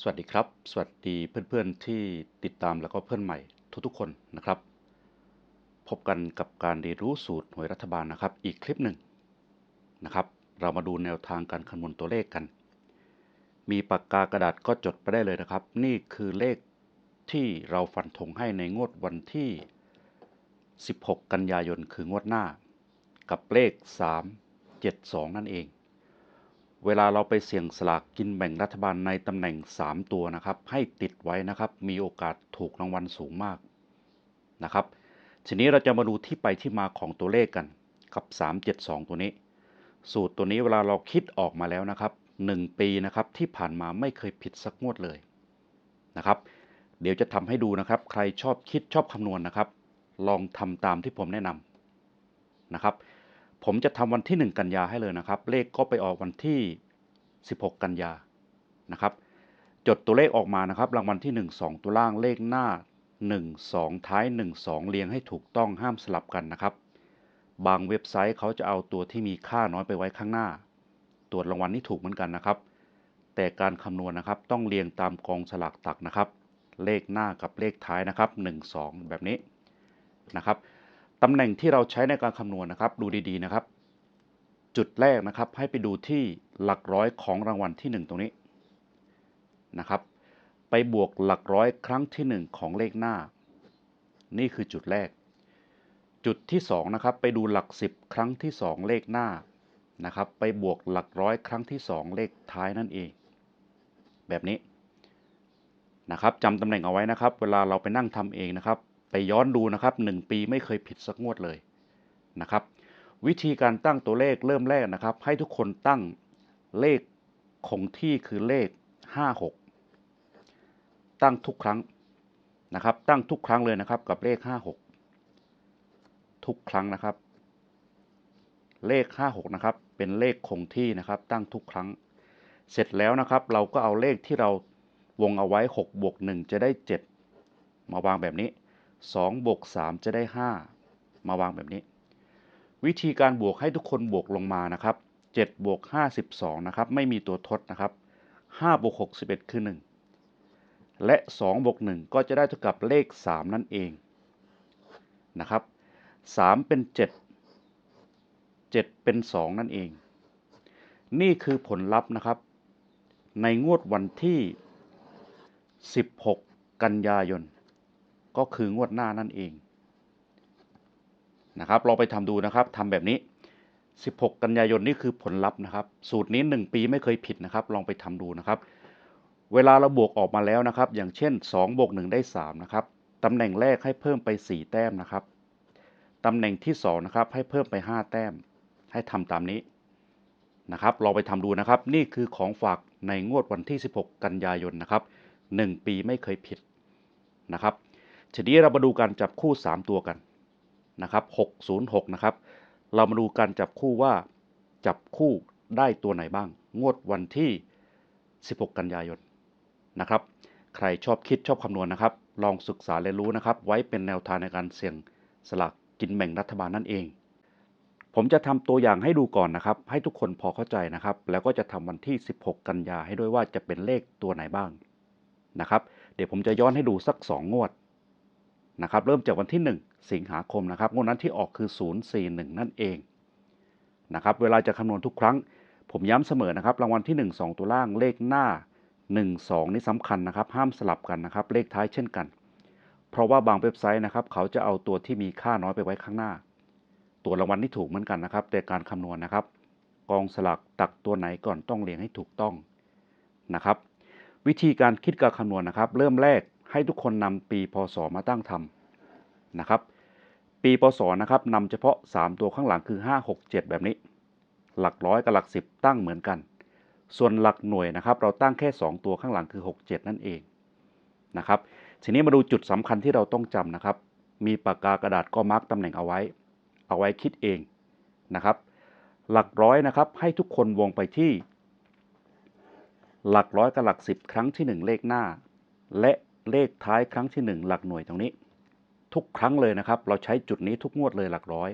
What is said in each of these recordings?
สวัสดีครับ สวัสดีเพื่อนๆที่ติดตามแล้วก็เพื่อนใหม่ทุกๆคนนะครับ พบกันกับการเรียนรู้สูตรหวยรัฐบาลนะครับ อีกคลิปหนึ่งนะครับ เรามาดูแนวทางการคำนวณตัวเลขกัน มีปากกากระดาษก็จดไปได้เลยนะครับ นี่คือเลขที่เราฟันธงให้ในงวดวันที่ 16 กันยายนคืองวดหน้า กับเลข 3 7 2 นั่นเอง เวลาเราไปเสี่ยงสลากกินแบ่งรัฐบาลในตำแหน่ง 3 ตัวนะครับ ให้ติดไว้นะครับ มีโอกาสถูกรางวัลสูงมากนะครับ ทีนี้เราจะมาดูที่ไปที่มาของตัวเลขกันกับ 372 ตัวนี้ สูตรตัวนี้เวลาเราคิดออกมาแล้วนะครับ 1 ปีนะครับที่ผ่านมาไม่เคยผิดสักงวดเลยนะครับ เดี๋ยวจะทำให้ดูนะครับ ใครชอบคิดชอบคำนวณนะครับ ลองทำตามที่ผมแนะนำนะครับ ผมจะทำวันที่ 1 กันยาให้เลยนะครับ เลขก็ไปออกวันที่ 16 กันยานะครับ จดตัวเลขออกมานะครับ รางวัลที่ 1 2 ตัวล่างเลขหน้า 1 2 ท้าย 1 2 เรียงให้ถูกต้องห้ามสลับกันนะครับ บางเว็บไซต์เขาจะเอาตัวที่มีค่าน้อยไปไว้ข้างหน้า ตรวจรางวัลนี่ถูกเหมือนกันนะครับ แต่การคำนวณนะครับต้องเรียงตามกองสลากตักนะครับ เลขหน้ากับเลขท้ายนะครับ 1 2 แบบนี้นะครับ ตำแหน่งที่เราใช้ในการคำนวณนะครับ ดูดีๆนะครับ จุดแรกนะครับให้ไปดูที่หลักร้อยของรางวัลที่ 1 ตรงนี้นะครับ ไปบวกหลักร้อยครั้งที่ 1 ของเลขหน้า นี่คือจุดแรก จุดที่2นะครับไปดูหลัก 10 ครั้งที่ 2 เลขหน้านะครับ ไปบวกหลักร้อยครั้งที่ 2 เลขท้ายนั่นเอง แบบนี้นะครับจำตำแหน่งเอาไว้นะครับ เวลาเราไปนั่งทำเองนะครับ ไปย้อนดูนะครับ1ปีไม่เคยผิดสักงวดเลยนะครับ วิธีการตั้งตัวเลขเริ่มแรกนะครับ ให้ทุกคนตั้งเลขคงที่คือเลข 56 ตั้งทุกครั้งนะครับ ตั้งทุกครั้งเลยนะครับกับเลข 56 ทุกครั้งนะครับ เลข 56 นะครับ เป็นเลขคงที่นะครับ ตั้งทุกครั้ง เสร็จแล้วนะครับ เราก็เอาเลขที่เราวงเอาไว้ 6 บวก 1 จะได้ 7 มาวางแบบนี้ 2บวก3จะได้ 5 มาวางแบบนี้ วิธีการบวกให้ทุกคนบวกลงมานะครับ7บวก5 12นะครับไม่มีตัวทดนะครับ5บวก6 11 คือ 1 และ 2 บวก 1 ก็จะได้เท่ากับเลข 3 นั่นเองนะครับ 3 เป็น 7 7 เป็น 2 นั่นเอง นี่คือผลลัพธ์นะครับ ในงวดวันที่ 16 กันยายน ก็คืองวดหน้านั่นเองนะครับเราไปทำดูนะครับทำแบบนี้ 16 กันยายนนี่คือผลลัพธ์นะครับ สูตรนี้ 1 ปีไม่เคยผิดนะครับ ลองไปทำดูนะครับ เวลาเราบวกออกมาแล้วนะครับ อย่างเช่น2บวก1ได้3นะครับตำแหน่งแรกให้เพิ่มไป 4 แต้มนะครับตำแหน่งที่2นะครับให้เพิ่มไป 5 แต้ม ให้ทำตามนี้นะครับเราไปทำดูนะครับ นี่คือของฝากในงวดวันที่ 16 กันยายนนะครับ 1 ปีไม่เคยผิดนะครับ ทีนี้เรามาดูการจับคู่ 3 ตัวกันนะครับ606 นะครับ เรามาดูการจับคู่ว่าจับคู่ได้ตัวไหนบ้าง งวดวันที่ 16 กันยายนนะครับ ใครชอบคิดชอบคำนวณนะครับ ลองศึกษาเรียนรู้นะครับ ไว้เป็นแนวทางในการเสี่ยงสลากกินแบ่งรัฐบาลนั่นเอง ผมจะทำตัวอย่างให้ดูก่อนนะครับ ให้ทุกคนพอเข้าใจนะครับ แล้วก็จะทำวันที่ 16 กันยาให้ด้วยว่าจะเป็นเลขตัวไหนบ้างนะครับ เดี๋ยวผมจะย้อนให้ดูสัก 2 งวด นะครับเริ่มจากวันที่ 1 สิงหาคมนะครับงวดนั้นที่ออกคือ 041 นั่นเองนะครับเวลาจะคำนวณทุกครั้ง ผมย้ำเสมอนะครับ รางวัลที่ 1 2 ตัวล่างเลขหน้า 1 2 นี่สำคัญนะครับ ห้ามสลับกันนะครับ เลขท้ายเช่นกัน เพราะว่าบางเว็บไซต์นะครับเขาจะเอาตัวที่มีค่าน้อยไปไว้ข้างหน้า ตัวรางวัลที่ถูกเหมือนกันนะครับแต่การคำนวณนะครับ กองสลากตักตัวไหนก่อนต้องเรียงให้ถูกต้องนะครับ วิธีการคิดการคำนวณนะครับ เริ่มแรก ให้ทุกคนนำปีพศมาตั้งทำนะครับ ปีพศนะครับนำเฉพาะ 3 ตัวข้างหลังคือ 5 6 7 แบบนี้ หลักร้อยกับหลัก 10 ตั้งเหมือนกัน ส่วนหลักหน่วยนะครับเราตั้งแค่ 2 ตัวข้างหลังคือ 6 7 นั่นเองนะครับทีนี้มาดูจุดสำคัญที่เราต้องจำนะครับ มีปากกากระดาษก็มาร์กตำแหน่งเอาไว้ เอาไว้คิดเองนะครับหลักร้อยนะครับให้ทุกคนวงไปที่ หลักร้อยกับหลัก 10 ครั้งที่ 1 เลขหน้า และ เลขท้ายครั้งที่ 1 หลักหน่วยตรงนี้ ทุกครั้งเลยนะครับ เราใช้จุดนี้ทุกงวดเลยหลักร้อย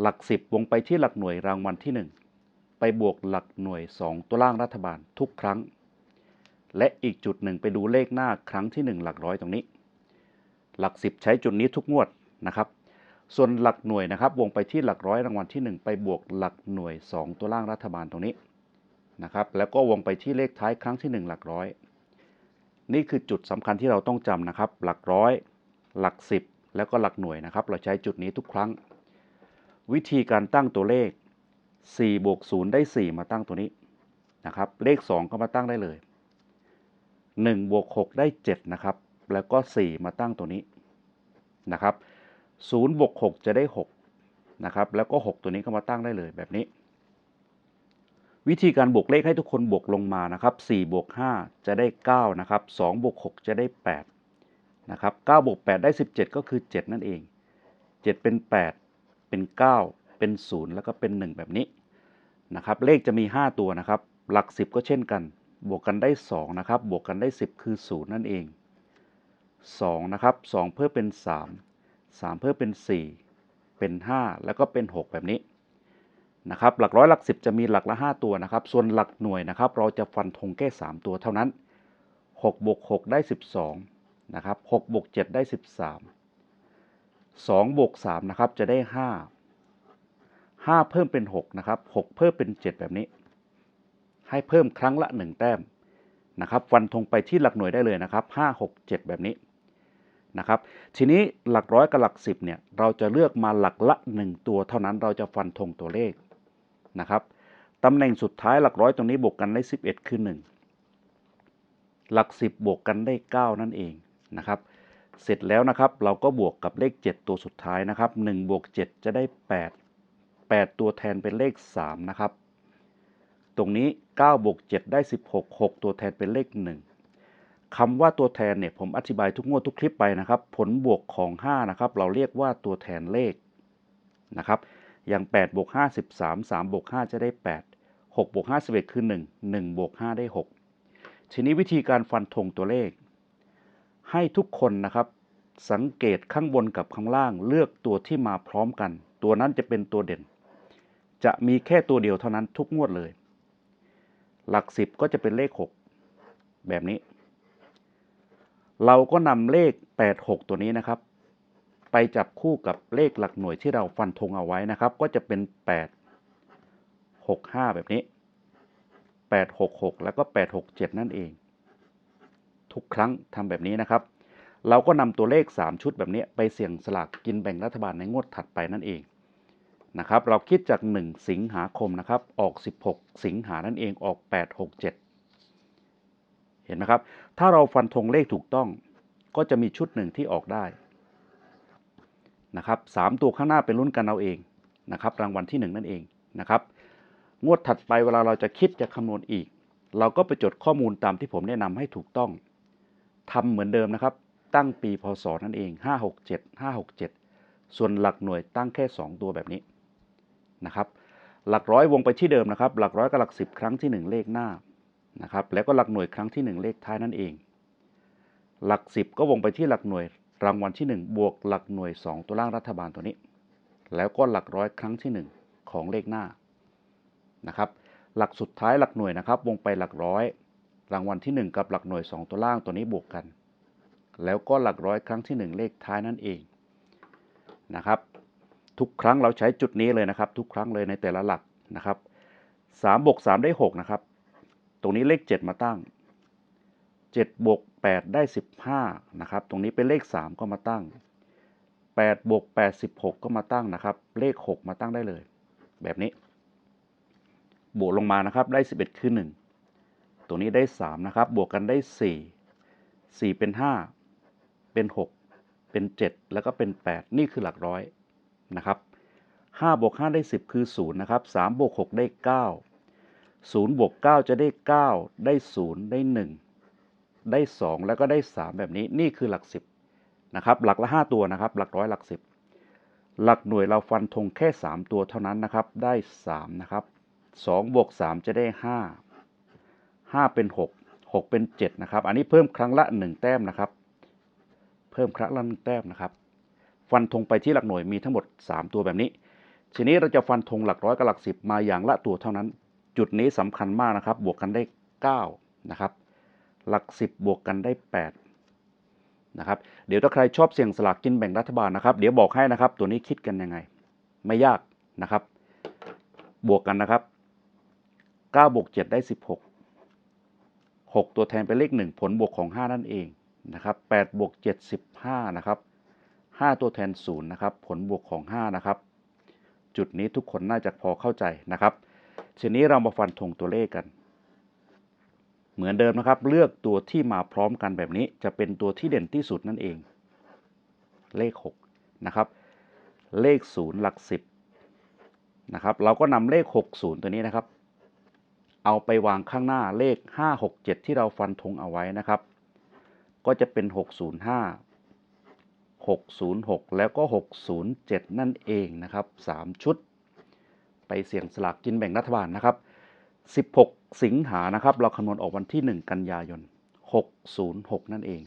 หลัก 10 วงไปที่หลักหน่วยรางวัลที่ 1 ไปบวกหลักหน่วย 2 ตัวล่างรัฐบาลทุกครั้ง และอีกจุดหนึ่งไปดูเลขหน้าครั้งที่ 1 หลักร้อยตรงนี้ หลัก 10 ใช้จุดนี้ทุกงวดนะครับ ส่วนหลักหน่วยนะครับ วงไปที่หลักร้อยรางวัลที่ 1 ไปบวกหลักหน่วย 2 ตัวล่างรัฐบาลตรงนี้นะครับแล้วก็วงไปที่เลขท้ายครั้งที่ 1 หลักร้อย นี่คือจุดสำคัญที่เราต้องจำนะครับ หลักร้อย หลัก 10 แล้วก็หลักหน่วยนะครับ เราใช้จุดนี้ทุกครั้ง วิธีการตั้งตัวเลข4บวก0ได้ 4 มาตั้งตัวนี้นะครับ เลข 2 ก็มาตั้งได้เลย 1บวก6ได้ 7 นะครับ แล้วก็ 4 มาตั้งตัวนี้นะครับ0บวก6จะได้6นะครับ แล้วก็ 6 ตัวนี้ก็มาตั้งได้เลยแบบนี้ วิธีการบวกเลขให้ทุกคนบวกลงมานะครับ4บวก5จะได้9นะครับ2บวก6จะได้8นะครับ9บวก8ได้ 17 ก็คือ 7 นั่นเอง 7 เป็น 8 เป็น 9 เป็น 0 แล้วก็เป็น 1 แบบนี้นะครับเลขจะมี 5 ตัวนะครับ หลัก 10 ก็เช่นกัน บวกกันได้2นะครับบวกกันได้ 10 คือ 0 นั่นเอง2นะครับ2เพิ่มเป็น 3 3 เพิ่มเป็น 4 เป็น 5 แล้วก็เป็น 6 แบบนี้ นะครับหลักร้อยหลัก10จะมีหลักละ 5 ตัวนะครับ ส่วนหลักหน่วยนะครับ เราจะฟันธงแค่3ตัวเท่านั้น6บวก6ได้ 12นะครับ6บวก7ได้ 13 2บวก3นะครับจะได้ 5 5 เพิ่มเป็น6นะครับ6เพิ่มเป็น 7 แบบนี้ ให้เพิ่มครั้งละ 1 แต้มนะครับฟันธงไปที่หลักหน่วยได้เลยนะครับ 5 6 7 แบบนี้นะครับทีนี้หลักร้อยกับหลัก10เนี่ยเราจะเลือกมาหลักละ 1 ตัวเท่านั้นเราจะฟันธงตัวเลข นะครับตำแหน่งสุดท้ายหลักร้อยตรงนี้บวกกันได้ 11 คือ 1 หลัก 10 บวกกันได้ 9 นั่นเองนะครับ เสร็จแล้วนะครับเราก็บวกกับเลข 7 ตัวสุดท้ายนะครับ1บวก7จะได้ 8 8 ตัวแทนเป็นเลข 3 นะครับ ตรงนี้ 9 บวก 7 ได้ 16 6 ตัวแทนเป็นเลข 1 คำว่าตัวแทนเนี่ยผมอธิบายทุกงวดทุกคลิปไปนะครับ ผลบวกของ 5 นะครับ เราเรียกว่าตัวแทนเลขนะครับ อย่าง8บวก5 13 3บวก5จะได้ 8 6บวก5 11 คือ 1 1บวก5ได้ 6 ทีนี้วิธีการฟันธงตัวเลข ให้ทุกคนนะครับ สังเกตข้างบนกับข้างล่างเลือกตัวที่มาพร้อมกัน ตัวนั้นจะเป็นตัวเด่น จะมีแค่ตัวเดียวเท่านั้นทุกงวดเลย หลัก 10 ก็จะเป็นเลข 6 แบบนี้ เราก็นำเลข 86 ตัวนี้นะครับ ไปจับคู่กับเลขหลักหน่วยที่เราฟันธงเอาไว้นะครับ ก็จะเป็น 8 6 5 แบบนี้ 8 6 6 แล้วก็ 8 6 7 นั่นเอง ทุกครั้งทำแบบนี้นะครับ เราก็นำตัวเลข 3 ชุดแบบนี้ ไปเสี่ยงสลากกินแบ่งรัฐบาลในงวดถัดไปนั่นเองนะครับ เราคิดจาก 1 สิงหาคมนะครับ ออก 16 สิงหานั่นเองออก 8 6 7 เห็นไหมครับ ถ้าเราฟันธงเลขถูกต้อง ก็จะมีชุดหนึ่งที่ออกได้ นะครับสตัวข้างหน้าเป็นรุ่นกันเอาเองนะครับรางวัลที่ 1 นั่นเองนะครับงวดถัดไปเวลาเราจะคิดจะคำนวณอีก เราก็ไปจดข้อมูลตามที่ผมแนะนำให้ถูกต้องทำเหมือนเดิมนะครับ ตั้งปีพศนั่นเอง 567 567 ส่วนหลักหน่วยตั้งแค่ 2 ตัวแบบนี้นะครับหลักร้อยวงไปที่เดิมนะครับ หลักร้อยกับหลักสิบครั้งที่ 1 เลขหน้านะครับแล้วก็หลักหน่วยครั้งที่ 1 เลขท้ายนั่นเอง หลัก 10 ก็วงไปที่หลักหน่วย รางวัลที่ 1 บวกหลักหน่วย 2 ตัวล่างรัฐบาลตัวนี้ แล้วก็หลักร้อยครั้งที่ 1 ของเลขหน้านะครับ หลักสุดท้ายหลักหน่วยนะครับ วงไปหลักร้อย รางวัลที่ 1 กับหลักหน่วย 2 ตัวล่างตัวนี้บวกกัน แล้วก็หลักร้อยครั้งที่ 1 เลขท้ายนั่นเองนะครับ ทุกครั้งเราใช้จุดนี้เลยนะครับ ทุกครั้งเลยในแต่ละหลักนะครับ3บวก3ได้6นะครับ ตรงนี้เลข 7 มาตั้ง7บวก 8 ได้ 15 นะครับ ตรงนี้เป็นเลข 3 ก็มาตั้ง 8 บวก 8 16 ก็มาตั้งนะครับ เลข 6 มาตั้งได้เลย แบบนี้ บวกลงมานะครับ ได้ 11 คือ 1 ตรงนี้ได้ 3 นะครับ บวกกันได้ 4 4 เป็น 5 เป็น 6 เป็น 7 แล้วก็เป็น 8 นี่คือหลักร้อยนะครับ5บวก5ได้ 10 คือ 0 นะครับ3บวก6ได้ 9 0บวก9จะได้ 9 ได้ 0 ได้ 1 ได้ 2 แล้วก็ได้ 3 แบบนี้นี่คือหลัก 10นะครับหลักละ 5 ตัวนะครับ หลักร้อยหลัก 10 หลักหน่วยเราฟันธงแค่ 3 ตัวเท่านั้นนะครับได้ 3 นะครับ2บวก3จะได้ 5 5 เป็น 6 6 เป็น 7 นะครับ อันนี้เพิ่มครั้งละ 1 แต้มนะครับ เพิ่มครั้งละ1แต้มนะครับ ฟันธงไปที่หลักหน่วยมีทั้งหมด 3 ตัวแบบนี้ ทีนี้เราจะฟันธงหลักร้อยกับหลัก 10 มาอย่างละตัวเท่านั้น จุดนี้สำคัญมากนะครับ บวกกันได้ 9 นะครับ หลัก 10 บวกกันได้ 8 นะครับ เดี๋ยวถ้าใครชอบเสี่ยงสลากกินแบ่งรัฐบาลนะครับ เดี๋ยวบอกให้นะครับ ตัวนี้คิดกันยังไง ไม่ยากนะครับ บวกกันนะครับ9บวก7ได้ 16 6 ตัวแทนเป็นเลข 1 ผลบวกของ 5 นั่นเองนะครับ8บวก7 15นะครับ5 ตัวแทน 0 นะครับ ผลบวกของ 5 นะครับ จุดนี้ทุกคนน่าจะพอเข้าใจนะครับทีนี้เรามาฟันธงตัวเลขกัน เหมือนเดิมนะครับ เลือกตัวที่มาพร้อมกันแบบนี้ จะเป็นตัวที่เด่นที่สุดนั่นเอง เลข 6 นะครับ เลข 0 หลัก 10 นะครับ เราก็นำเลข 60 ตัวนี้นะครับ เอาไปวางข้างหน้าเลข 5 6 7 ที่เราฟันธงเอาไว้นะครับ ก็จะเป็น 605 606 แล้วก็ 607 นั่นเองนะครับ 3 ชุด ไปเสี่ยงสลากกินแบ่งรัฐบาลนะครับ 16 สิงหานะครับ เราคำนวณออกวันที่ 1 กันยายน 606 นั่นเอง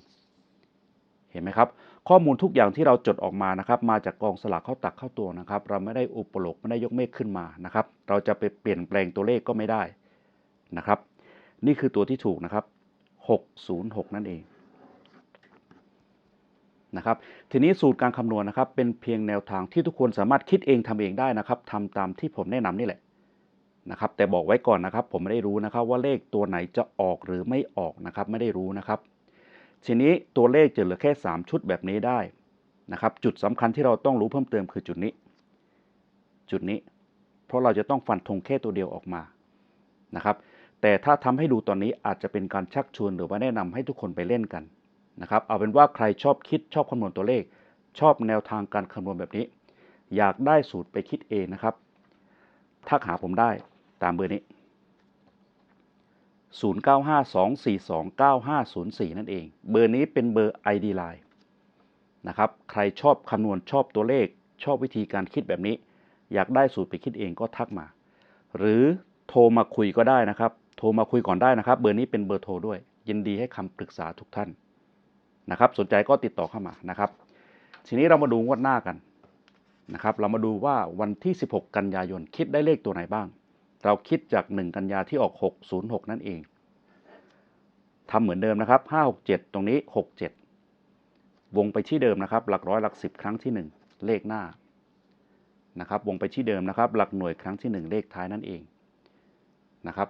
เห็นไหมครับ ข้อมูลทุกอย่างที่เราจดออกมานะครับ มาจากกองสลากเข้าตักเข้าตัวนะครับ เราไม่ได้อุปโลกไม่ได้ยกเมฆขึ้นมานะครับ เราจะไปเปลี่ยนแปลงตัวเลขก็ไม่ได้นะครับ นี่คือตัวที่ถูกนะครับ 606 นั่นเองนะครับทีนี้สูตรการคำนวณนะครับ เป็นเพียงแนวทางที่ทุกคนสามารถคิดเองทำเองได้นะครับทำตามที่ผมแนะนำนี่แหละ นะครับแต่บอกไว้ก่อนนะครับ ผมไม่ได้รู้นะครับว่าเลขตัวไหนจะออกหรือไม่ออกนะครับไม่ได้รู้นะครับ ทีนี้ตัวเลขจะเหลือแค่ 3 ชุดแบบนี้ได้นะครับ จุดสำคัญที่เราต้องรู้เพิ่มเติมคือจุดนี้ จุดนี้ เพราะเราจะต้องฟันธงแค่ตัวเดียวออกมานะครับ แต่ถ้าทำให้ดูตอนนี้อาจจะเป็นการชักชวนหรือว่าแนะนำให้ทุกคนไปเล่นกันนะครับ เอาเป็นว่าใครชอบคิดชอบคำนวณตัวเลข ชอบแนวทางการคำนวณแบบนี้ อยากได้สูตรไปคิดเองนะครับทักหาผมได้ ตามเบอร์นี้ 0952429504 นั่นเอง เบอร์นี้เป็นเบอร์ ID Line นะครับ ใครชอบคำนวณชอบตัวเลข ชอบวิธีการคิดแบบนี้ อยากได้สูตรไปคิดเองก็ทักมา หรือโทรมาคุยก็ได้นะครับ โทรมาคุยก่อนได้นะครับ เบอร์นี้เป็นเบอร์โทรด้วย ยินดีให้คำปรึกษาทุกท่านนะครับ สนใจก็ติดต่อเข้ามานะครับ ทีนี้เรามาดูงวดหน้ากันนะครับ เรามาดูว่าวันที่ 16 กันยายนคิดได้เลขตัวไหนบ้าง เราคิดจาก 1 กันยาที่ออก 606 นั่นเอง ทำเหมือนเดิมนะครับ 567 ตรงนี้ 67 วงไปที่เดิมนะครับ หลักร้อยหลักสิบครั้งที่ 1 เลขหน้า นะครับ วงไปที่เดิมนะครับ หลักหน่วยครั้งที่ 1 เลขท้ายนั่นเอง นะครับ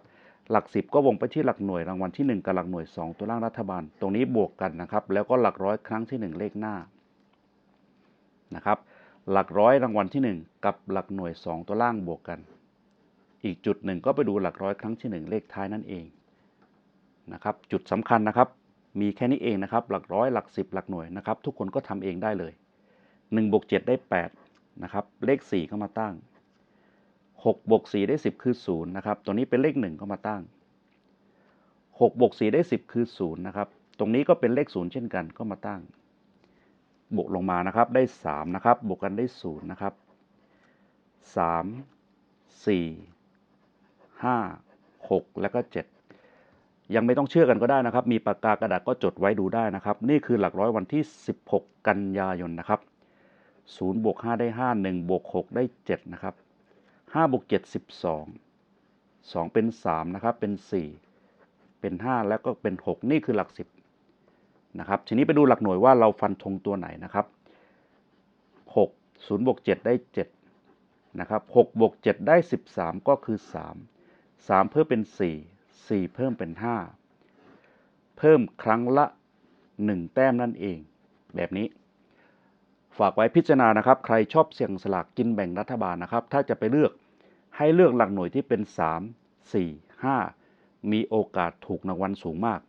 หลัก 10 ก็วงไปที่หลักหน่วยรางวัลที่ 1 กับหลักหน่วย 2 ตัวล่างรัฐบาล ตรงนี้บวกกันนะครับ แล้วก็หลักร้อยครั้งที่ 1 เลขหน้า นะครับ หลักร้อยรางวัลที่ 1 กับหลักหน่วย 2 ตัวล่างบวกกัน อีกจุดหนึ่งก็ไปดูหลักร้อยครั้งที่ 1 เลขท้ายนั่นเองนะครับจุดสำคัญนะครับ มีแค่นี้เองนะครับ หลักร้อยหลัก 10 หลักหน่วยนะครับ ทุกคนก็ทำเองได้เลย1บวก7ได้8นะครับเลข 4 ก็มาตั้ง6บวก4ได้ 10 คือ0นะครับตัวนี้เป็นเลข 1 ก็มาตั้ง6บวก4ได้ 10 คือ0นะครับตรงนี้ก็เป็นเลข 0 เช่นกันก็มาตั้ง บวกลงมานะครับได้3นะครับบวกกันได้0นะครับ3 4 5 6 แล้วก็ 7 ยังไม่ต้องเชื่อกันก็ได้นะครับ มีปากกากระดาษก็จดไว้ดูได้นะครับ นี่คือหลักร้อยวันที่ 16 กันยายนนะครับ0บวก5ได้ 5 1บวก6ได้ 7 นะครับ5บวก7 12 2 เป็น 3 นะครับ เป็น 4 เป็น 5 แล้วก็เป็น 6 นี่คือหลัก 10 นะครับ ทีนี้ไปดูหลักหน่วยว่าเราฟันธงตัวไหนนะครับ 6 0บวก7ได้ 7 นะครับ6บวก7ได้ 13 ก็คือ 3 3 เพิ่มเป็น 4 4 เพิ่มเป็น 5 เพิ่มครั้งละ 1 แต้มนั่นเอง แบบนี้ ฝากไว้พิจารณานะครับ ใครชอบเสี่ยงสลากกินแบ่งรัฐบาลนะครับ ถ้าจะไปเลือกให้เลือกหลักหน่วยที่เป็น 3 4 5 มีโอกาสถูกรางวัลสูงมาก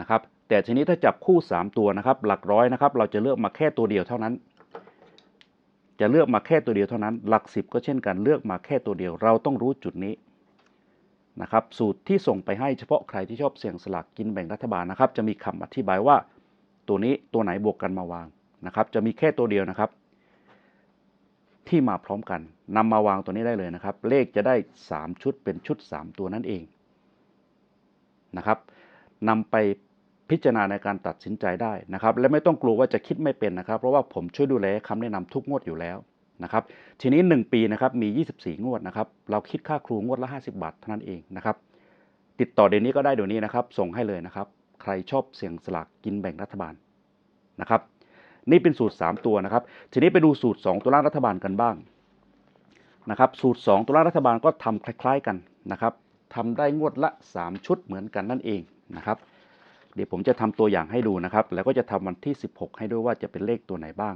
นะครับแต่ทีนี้ถ้าจับคู่ 3 ตัวนะครับ หลักร้อยนะครับ เราจะเลือกมาแค่ตัวเดียวเท่านั้น จะเลือกมาแค่ตัวเดียวเท่านั้น หลัก10ก็เช่นกันเลือกมาแค่ตัวเดียว เราต้องรู้จุดนี้นะครับ สูตรที่ส่งไปให้เฉพาะใครที่ชอบเสี่ยงสลากกินแบ่งรัฐบาลนะครับ จะมีคำอธิบายว่าตัวนี้ตัวไหนบวกกันมาวางนะครับ จะมีแค่ตัวเดียวนะครับ ที่มาพร้อมกันนำมาวางตัวนี้ได้เลยนะครับ เลขจะได้ 3 ชุดเป็นชุด 3 ตัวนั่นเองนะครับนำไป พิจารณาในการตัดสินใจได้นะครับ และไม่ต้องกลัวว่าจะคิดไม่เป็นนะครับ เพราะว่าผมช่วยดูแลคำแนะนำทุกงวดอยู่แล้วนะครับ ทีนี้ 1 ปีนะครับมี 24 งวดนะครับ เราคิดค่าครูงวดละ 50 บาทเท่านั้นเองนะครับ ติดต่อเดี๋ยวนี้ก็ได้เดี๋ยวนี้นะครับ ส่งให้เลยนะครับ ใครชอบเสี่ยงสลากกินแบ่งรัฐบาลนะครับ นี่เป็นสูตร 3 ตัวนะครับ ทีนี้ไปดูสูตร 2 ตัวล่างรัฐบาลกันบ้างนะครับสูตร 2 ตัวล่างรัฐบาลก็ทำคล้าย ๆกันนะครับทำได้งวดละ 3 ชุดเหมือนกันนั่นเองนะครับ เดี๋ยวผมจะทำตัวอย่างให้ดูนะครับ แล้วก็จะทำวันที่ 16 ให้ด้วยว่าจะเป็นเลขตัวไหนบ้าง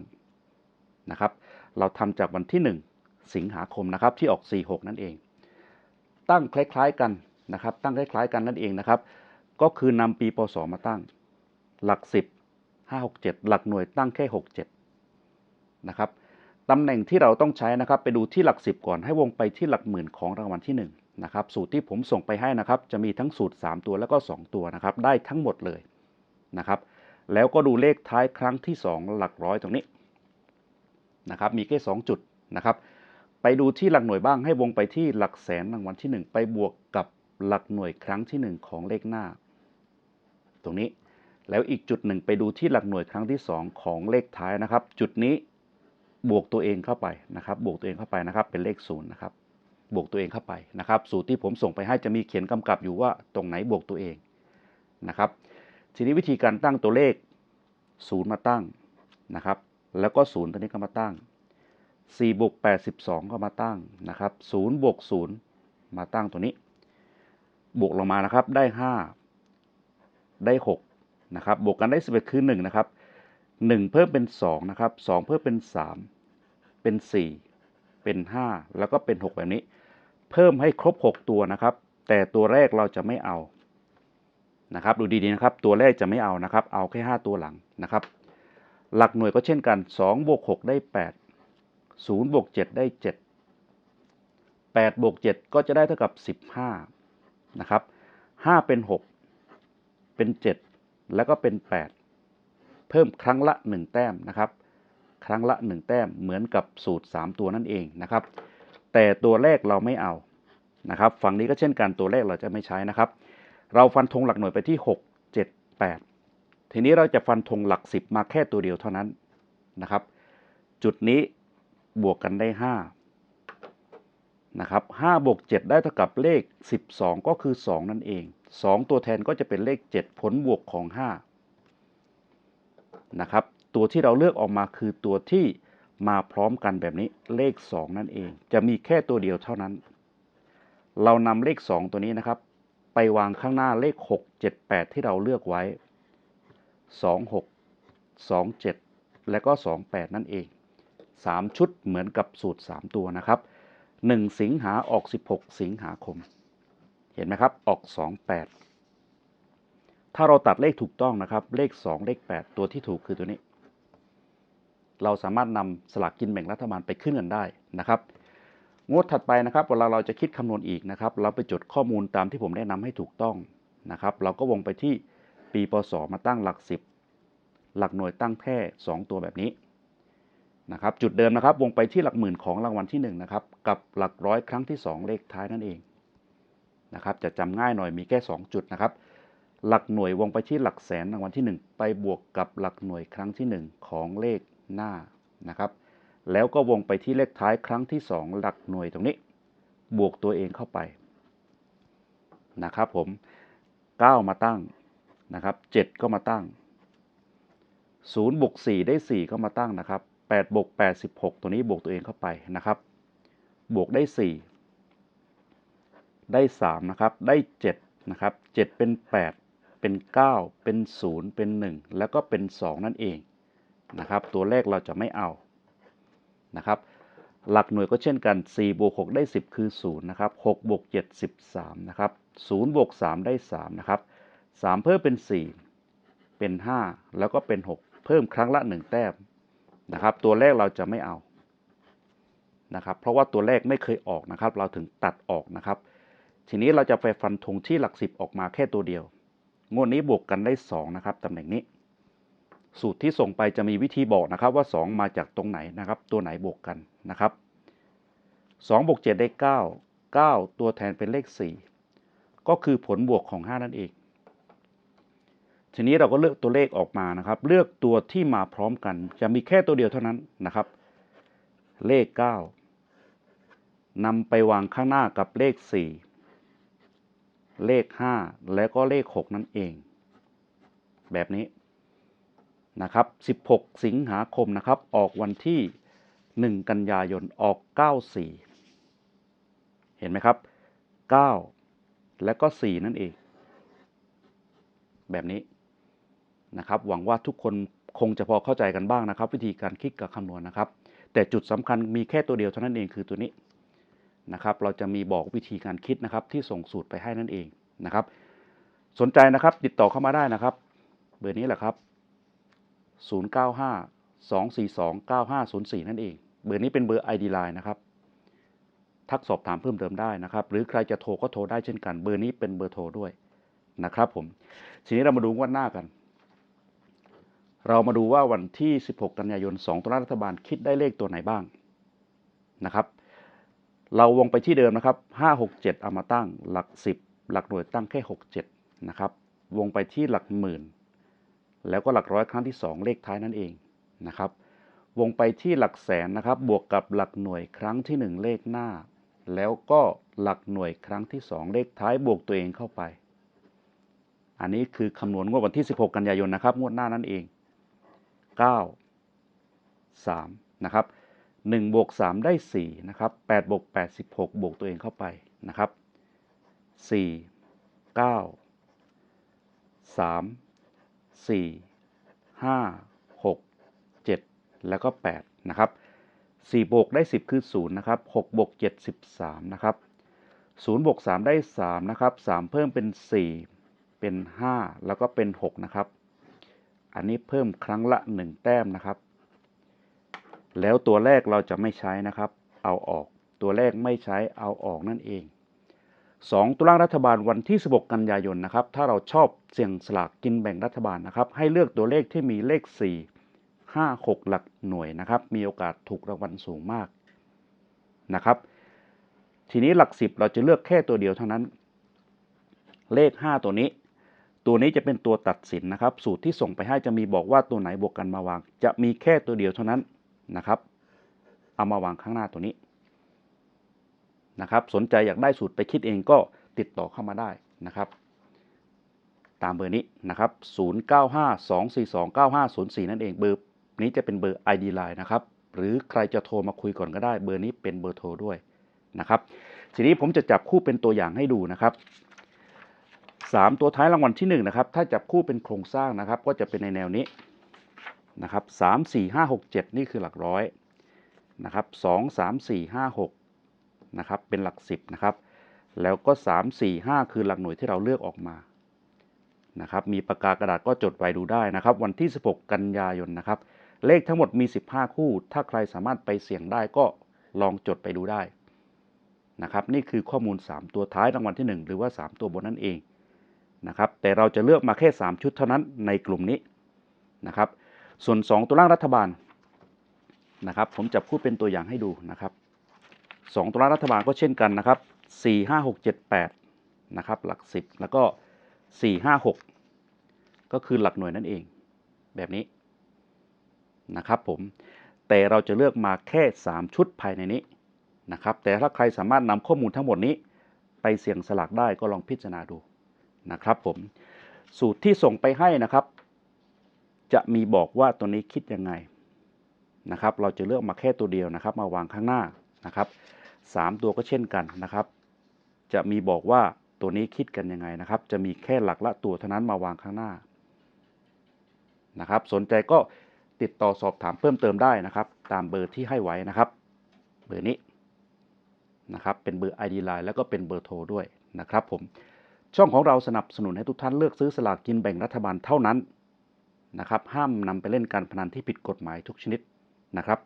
นะครับ เราทำจากวันที่ 1 สิงหาคมนะครับที่ออก 46 นั่นเอง ตั้งคล้ายๆกันนะครับ ตั้งคล้าย ๆ กันนั่นเองนะครับ ก็คือนำปีพศมาตั้ง หลัก 10 5 6 7 หลักหน่วยตั้งแค่ 67 นะครับตำแหน่งที่เราต้องใช้นะครับ ไปดูที่หลัก 10 ก่อนให้วงไปที่หลักหมื่นของรางวัลที่ 1 นะครับสูตรที่ผมส่งไปให้นะครับ จะมีทั้งสูตร 3 ตัวแล้วก็ 2 ตัวนะครับ ได้ทั้งหมดเลยนะครับ แล้วก็ดูเลขท้ายครั้งที่ 2 หลักร้อยตรงนี้นะครับ มีแค่ 2 จุดนะครับ ไปดูที่หลักหน่วยบ้างให้วงไปที่หลักแสนรางวัลที่ 1 ไปบวกกับหลักหน่วยครั้งที่ 1 ของเลขหน้า ตรงนี้แล้วอีกจุดหนึ่งไปดูที่หลักหน่วยครั้งที่ 2 ของเลขท้ายนะครับ จุดนี้บวกตัวเองเข้าไปนะครับ บวกตัวเองเข้าไปนะครับ เป็นเลขศูนย์นะครับ บวกตัวเองเข้าไปนะครับ สูตรที่ผมส่งไปให้จะมีเขียนกำกับอยู่ว่าตรงไหนบวกตัวเองนะครับ ทีนี้วิธีการตั้งตัวเลขศูนย์มาตั้งนะครับ แล้วก็ศูนย์ตัวนี้ก็มาตั้ง4บวก82ก็มาตั้งนะครับ0บวก0มาตั้งตัวนี้ บวกลงมานะครับได้ 5 ได้6นะครับบวกกันได้ 11 คือ1นะครับ1เพิ่มเป็น2นะครับ2เพิ่มเป็น 3 เป็น 4 เป็น 5 แล้วก็เป็น 6 แบบนี้ เพิ่มให้ครบ 6 ตัวนะครับ แต่ตัวแรกเราจะไม่เอานะครับดูดีๆนะครับ ตัวแรกจะไม่เอานะครับ เอาแค่ 5 ตัวหลังนะครับ หลักหน่วยก็เช่นกัน2บวก6ได้ 8 0บวก7ได้ 7 8บวก7ก็จะได้เท่ากับ 15นะครับ5เป็น 6 เป็น 7 แล้วก็เป็น 8 เพิ่มครั้งละ 1 แต้มนะครับ ครั้งละ 1 แต้มเหมือนกับสูตร 3 ตัวนั่นเองนะครับ แต่ตัวแรกเราไม่เอานะครับ ฝั่งนี้ก็เช่นกันตัวแรกเราจะไม่ใช้นะครับ เราฟันธงหลักหน่วยไปที่ 6 7 8 ทีนี้เราจะฟันธงหลัก 10 มาแค่ตัวเดียวเท่านั้นนะครับ จุดนี้บวกกันได้ 5 นะครับ5บวก7ได้เท่ากับเลข 12 ก็คือ 2 นั่นเอง 2 ตัวแทนก็จะเป็นเลข 7 ผลบวกของ 5 นะครับ ตัวที่เราเลือกออกมาคือตัวที่มาพร้อมกันแบบนี้เลข 2 นั่นเอง จะมีแค่ตัวเดียวเท่านั้น เรานำเลข 2 ตัวนี้นะครับ ไปวางข้างหน้าเลข 6 7 8 ที่เราเลือกไว้ 2 6 2 7 และก็ 2 8 นั่นเอง 3 ชุดเหมือนกับสูตร 3 ตัวนะครับ 1 สิงหาออก 16 สิงหาคม เห็นไหมครับ ออก 28 ถ้าเราตัดเลขถูกต้องนะครับ เลข 2 เลข 8 ตัวที่ถูกคือตัวนี้ เราสามารถนำสลากกินแบ่งรัฐบาลไปขึ้นเงินได้นะครับงวดถัดไปนะครับเวลาเราจะคิดคำนวณอีกนะครับ เราไปจดข้อมูลตามที่ผมแนะนำให้ถูกต้องนะครับ เราก็วงไปที่ปีพศมาตั้งหลัก 10 หลักหน่วยตั้งแค่2 ตัวแบบนี้นะครับ จุดเดิมนะครับวงไปที่หลักหมื่นของรางวัลที่1นะครับกับหลักร้อยครั้งที่ 2 เลขท้ายนั่นเองนะครับจะจำง่ายหน่อยมีแค่ 2 จุดนะครับ หลักหน่วยวงไปที่หลักแสนรางวัลที่ 1 ไปบวกกับหลักหน่วยครั้งที่ 1 ของเลข หน้านะครับ แล้วก็วงไปที่เลขท้ายครั้งที่ 2 หลักหน่วยตรงนี้ บวกตัวเองเข้าไปนะครับผม 9 มาตั้งนะครับ 7 ก็มาตั้ง0บวก4ได้ 4 ก็มาตั้งนะครับ8บวก8 16 ตัวนี้บวกตัวเองเข้าไปนะครับ บวกได้ 4 ได้ 3 นะครับ ได้ 7 นะครับ 7 เป็น 8 เป็น 9 เป็น 0 เป็น 1 แล้วก็เป็น 2 นั่นเอง นะครับ ตัวเลขเราจะไม่เอานะครับ หลักหน่วยก็เช่นกัน 4 บวก 6 ได้ 10 คือ 0 นะครับ 6 บวก 7 13 นะครับ 0 บวก 3 ได้ 3 นะครับ 3 เพิ่มเป็น 4 เป็น 5 แล้วก็เป็น 6 เพิ่มครั้งละ 1 แต้มนะครับ ตัวเลขเราจะไม่เอานะครับ เพราะว่าตัวเลขไม่เคยออกนะครับ เราถึงตัดออกนะครับ ทีนี้เราจะไปฟันธงที่หลัก 10 ออกมาแค่ตัวเดียว งวดนี้บวกกันได้ 2 นะครับตำแหน่งนี้ สูตรที่ส่งไปจะมีวิธีบอกนะครับว่า 2 มาจากตรงไหนนะครับ ตัวไหนบวกกันนะครับ2บวก7ได้ 9 9 ตัวแทนเป็นเลข 4 ก็คือผลบวกของ 5 นั่นเอง ทีนี้เราก็เลือกตัวเลขออกมานะครับ เลือกตัวที่มาพร้อมกัน จะมีแค่ตัวเดียวเท่านั้นนะครับ เลข 9นำไปวางข้างหน้ากับเลข 4 เลขห้าแล้วก็เลขหกนั่นเอง แบบนี้ นะครับ 16 สิงหาคมนะครับ ออกวันที่ 1 กันยายน ออก 94 เห็นไหมครับ 9 และก็ 4 นั่นเอง แบบนี้นะครับ หวังว่าทุกคนคงจะพอเข้าใจกันบ้างนะครับ วิธีการคิดกับคำนวณนะครับ แต่จุดสำคัญมีแค่ตัวเดียวเท่านั้นเองคือตัวนี้นะครับ เราจะมีบอกวิธีการคิดนะครับที่ส่งสูตรไปให้นั่นเองนะครับ สนใจนะครับติดต่อเข้ามาได้นะครับ เบอร์นี้แหละครับ 095 242 9504 นั่นเอง เบอร์นี้เป็นเบอร์ ID Line นะครับ ทักสอบถามเพิ่มเติมได้นะครับ หรือใครจะโทรก็โทรได้เช่นกัน เบอร์นี้เป็นเบอร์โทรด้วยนะครับผม ทีนี้เรามาดูงวันหน้ากัน เรามาดูว่าวันที่ 16 กันยายน 2ตัวรัฐบาลคิดได้เลขตัวไหนบ้างนะครับ เราวงไปที่เดิมนะครับ 5 6 7 เอามาตั้ง หลัก 10 หลักหน่วยตั้งแค่ 67 นะครับ วงไปที่หลักหมื่น แล้วก็หลักร้อยครั้งที่ 2 เลขท้ายนั่นเองนะครับ วงไปที่หลักแสนนะครับ บวกกับหลักหน่วยครั้งที่ 1 เลขหน้า แล้วก็หลักหน่วยครั้งที่ 2 เลขท้ายบวกตัวเองเข้าไป อันนี้คือคำนวณงวดวันที่ 16 กันยายนนะครับงวดหน้านั่นเอง 9 3 นะครับ1บวก3ได้4นะครับ8บวก8 16 บวกตัวเองเข้าไปนะครับ 4 9 3 4 5 6 7แล้วก็8นะครับ4บวกได้ 10 คือ 0 นะครับ6บวก7 13 นะครับ0บวก3ได้ 3 นะครับ 3 เพิ่มเป็น 4 เป็น 5 แล้วก็เป็น 6 นะครับ อันนี้เพิ่มครั้งละ 1 แต้มนะครับ แล้วตัวแรกเราจะไม่ใช้นะครับ เอาออก ตัวแรกไม่ใช้เอาออกนั่นเอง 2 ตุลารัฐบาลวันที่ 16 กันยายนนะครับ ถ้าเราชอบเสี่ยงสลากกินแบ่งรัฐบาลนะครับ ให้เลือกตัวเลขที่มีเลข 4 5 6 หลักหน่วยนะครับ มีโอกาสถูกรางวัลสูงมากนะครับ ทีนี้หลัก 10 เราจะเลือกแค่ตัวเดียวเท่านั้น เลข 5 ตัวนี้ ตัวนี้จะเป็นตัวตัดสินนะครับ สูตรที่ส่งไปให้จะมีบอกว่าตัวไหนบวกกันมาวาง จะมีแค่ตัวเดียวเท่านั้นนะครับ เอามาวางข้างหน้าตัวนี้ นะครับ สนใจอยากได้สูตรไปคิดเองก็ติดต่อเข้ามาได้นะครับ ตามเบอร์นี้นะครับ 0952429504 นั่นเองเบอร์นี้จะเป็นเบอร์ ID Line นะครับ หรือใครจะโทรมาคุยก่อนก็ได้ เบอร์นี้เป็นเบอร์โทรด้วยนะครับ ทีนี้ผมจะจับคู่เป็นตัวอย่างให้ดูนะครับ 3 ตัวท้ายรางวัลที่1นะครับ ถ้าจับคู่เป็นโครงสร้างนะครับ ก็จะเป็นในแนวนี้นะครับ3 4 5 6 7 นี่คือหลักร้อยนะครับ 2 3 4 5 6 นะครับเป็นหลัก 10นะครับแล้วก็ 3 4 5 คือหลักหน่วยที่เราเลือกออกมานะครับมีปากกากระดาษก็จดไว้ดูได้นะครับ วันที่ 16 กันยายนนะครับ เลขทั้งหมดมี 15 คู่ ถ้าใครสามารถไปเสี่ยงได้ก็ลองจดไปดูได้นะครับนี่คือข้อมูล 3 ตัวท้ายรางวัลที่ 1 หรือว่า 3 ตัวบนนั่นเองนะครับแต่เราจะเลือกมาแค่ 3 ชุดเท่านั้นในกลุ่มนี้นะครับส่วน 2 ตัวล่างรัฐบาลนะครับผมจะพูดเป็นตัวอย่างให้ดูนะครับ 2ตัวล่างรัฐบาลก็เช่นกันนะครับ 4 5 6 7 8 นะครับ หลัก 10 แล้วก็ 4 5 6 ก็คือหลักหน่วยนั่นเอง แบบนี้นะครับผม แต่เราจะเลือกมาแค่ 3 ชุดภายในนี้นะครับ แต่ถ้าใครสามารถนำข้อมูลทั้งหมดนี้ไปเสี่ยงสลักได้ก็ลองพิจารณาดูนะครับผม สูตรที่ส่งไปให้นะครับ จะมีบอกว่าตัวนี้คิดยังไงนะครับ เราจะเลือกมาแค่ตัวเดียวนะครับ มาวางข้างหน้า นะครับสามตัวก็เช่นกันนะครับ จะมีบอกว่าตัวนี้คิดกันยังไงนะครับ จะมีแค่หลักละตัวเท่านั้นมาวางข้างหน้านะครับ สนใจก็ติดต่อสอบถามเพิ่มเติมได้นะครับ ตามเบอร์ที่ให้ไว้นะครับ เบอร์นี้นะครับเป็นเบอร์ ID Line แล้วก็เป็นเบอร์โทรด้วยนะครับผมช่องของเราสนับสนุนให้ทุกท่านเลือกซื้อสลากกินแบ่งรัฐบาลเท่านั้นนะครับ ห้ามนำไปเล่นการพนันที่ผิดกฎหมายทุกชนิดนะครับ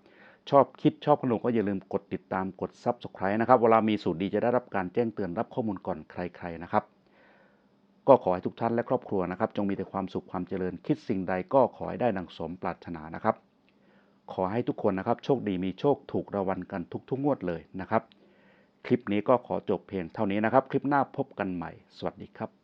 ชอบคิดชอบขนมก็อย่าลืมกดติดตามกด Subscribe นะครับ เวลามีสูตรดีจะได้รับการแจ้งเตือนรับข้อมูลก่อนใคร ๆนะครับ ก็ขอให้ทุกท่านและครอบครัวนะครับ จงมีแต่ความสุขความเจริญคิดสิ่งใดก็ขอให้ได้ดังสมปรารถนานะครับ ขอให้ทุกคนนะครับโชคดีมีโชคถูกรางวัลกันทุกๆงวดเลยนะครับ คลิปนี้ก็ขอจบเพียงเท่านี้นะครับ คลิปหน้าพบกันใหม่ สวัสดีครับ